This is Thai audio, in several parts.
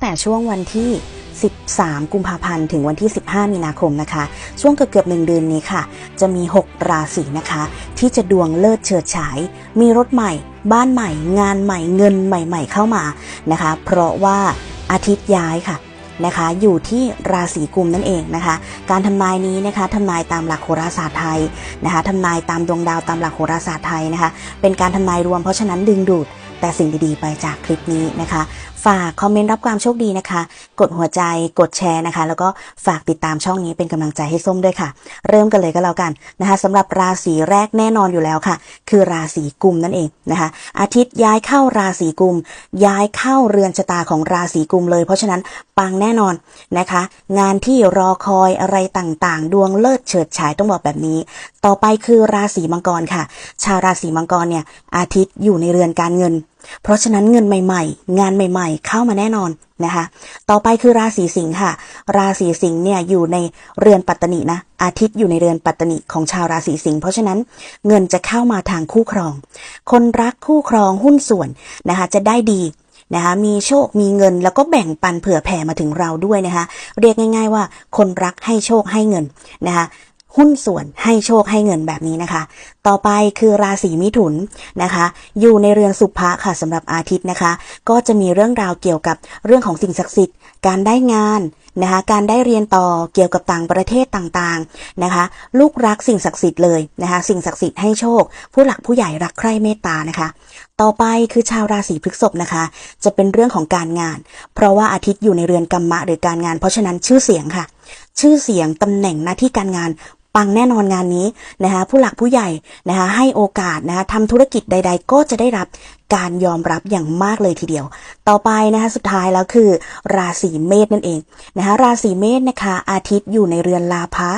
แต่ช่วงวันที่ 13 กุมภาพันธ์ ถึงวันที่ 15 มีนาคมนะคะ ช่วงเกือบๆหนึ่งเดือนนี้ค่ะ จะมี 6 ราศีนะคะ ที่จะดวงเลิศเฉิดฉาย มีรถใหม่ บ้านใหม่ งานใหม่ เงินใหม่ ๆ เข้ามานะคะ เพราะว่าอาทิตย์ย้ายค่ะนะคะอยู่ที่ราศีกุมนั่นเองนะคะ การทำนายนี้นะคะทำนายตามหลักโหราศาสตร์ไทยนะคะทำนายตามดวงดาวตามหลักโหราศาสตร์ไทยนะคะ เป็นการทำนายรวมเพราะฉะนั้นดึงดูดแต่สิ่งดีๆ ไปจากคลิปนี้นะคะฝากคอมเมนต์รับความโชคดีนะคะ กดหัวใจกดแชร์นะคะ แล้วก็ฝากติดตามช่องนี้เป็นกำลังใจให้ส้มด้วยค่ะ เริ่มกันเลยก็แล้วกันนะคะสำหรับราศีแรกแน่นอนอยู่แล้วค่ะ คือราศีกุมนั่นเองนะคะ อาทิตย์ย้ายเข้าราศีกุม ย้ายเข้าเรือนชะตาของราศีกุมเลย เพราะฉะนั้นปังแน่นอนนะคะ งานที่รอคอยอะไรต่างๆ ดวงเลิศเฉิดฉายต้องบอกแบบนี้ ต่อไปคือราศีมังกรค่ะ ชาวราศีมังกรเนี่ยอาทิตย์อยู่ในเรือนการเงิน เพราะฉะนั้นเงินใหม่ ๆ งานใหม่ ๆ เข้ามาแน่นอนนะคะ ต่อไปคือราศีสิงค์ค่ะ ราศีสิงห์เนี่ยอยู่ในเรือนปัตตนินะ อาทิตย์อยู่ในเรือนปัตตนิของชาวราศีสิงห์เพราะฉะนั้นเงินจะเข้ามาทางคู่ครอง คนรักคู่ครองหุ้นส่วนนะคะจะได้ดีนะคะมีโชคมีเงินแล้วก็แบ่งปันเผื่อแผ่มาถึงเราด้วยนะคะ เรียกง่าย ๆ ว่าคนรักให้โชคให้เงินนะคะ หุ้นส่วนให้โชคให้เงินแบบนี้นะคะ ต่อไปคือราศีมิถุนนะคะ อยู่ในเรือนสุภะค่ะสำหรับอาทิตย์นะคะ ก็จะมีเรื่องราวเกี่ยวกับเรื่องของสิ่งศักดิ์สิทธิ์ การได้งานนะคะ การได้เรียนต่อเกี่ยวกับต่างประเทศต่างๆนะคะ ลูกรักสิ่งศักดิ์สิทธิ์เลยนะคะ สิ่งศักดิ์สิทธิ์ให้โชค ผู้หลักผู้ใหญ่รักใคร่เมตตานะคะ ต่อไปคือชาวราศีพฤษภนะคะ จะเป็นเรื่องของการงาน เพราะว่าอาทิตย์อยู่ในเรือนกรรมะหรือการงาน เพราะฉะนั้นชื่อเสียงค่ะ ชื่อเสียงตำแหน่งหน้าที่การงาน ปังแน่นอนงานนี้นะคะผู้หลักผู้ใหญ่นะคะให้โอกาสนะคะทำธุรกิจใด ๆ ก็จะได้รับการยอมรับอย่างมากเลยทีเดียว ต่อไปนะคะสุดท้ายแล้วคือ ราศีเมษนั่นเองนะคะราศีเมษนะคะ อาทิตย์อยู่ในเรือนลาภะ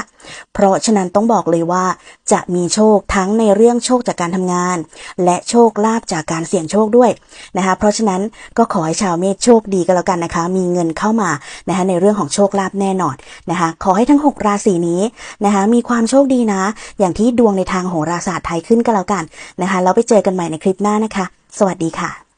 เพราะฉะนั้นต้องบอกเลยว่า จะมีโชคทั้งในเรื่องโชคจากการทำงาน และโชคลาภจากการเสี่ยงโชคด้วยนะคะ เพราะฉะนั้นก็ขอให้ชาวเมษโชคดีกันแล้วกันนะคะ มีเงินเข้ามานะคะในเรื่องของโชคลาภแน่นอนนะคะ ขอให้ทั้ง 6 ราศีนี้นะคะมีความโชคดีนะ อย่างที่ดวงในทางโหราศาสตร์ไทยขึ้นกันแล้วกันนะคะแล้วไปเจอกันใหม่ในคลิปหน้านะคะ สวัสดีค่ะ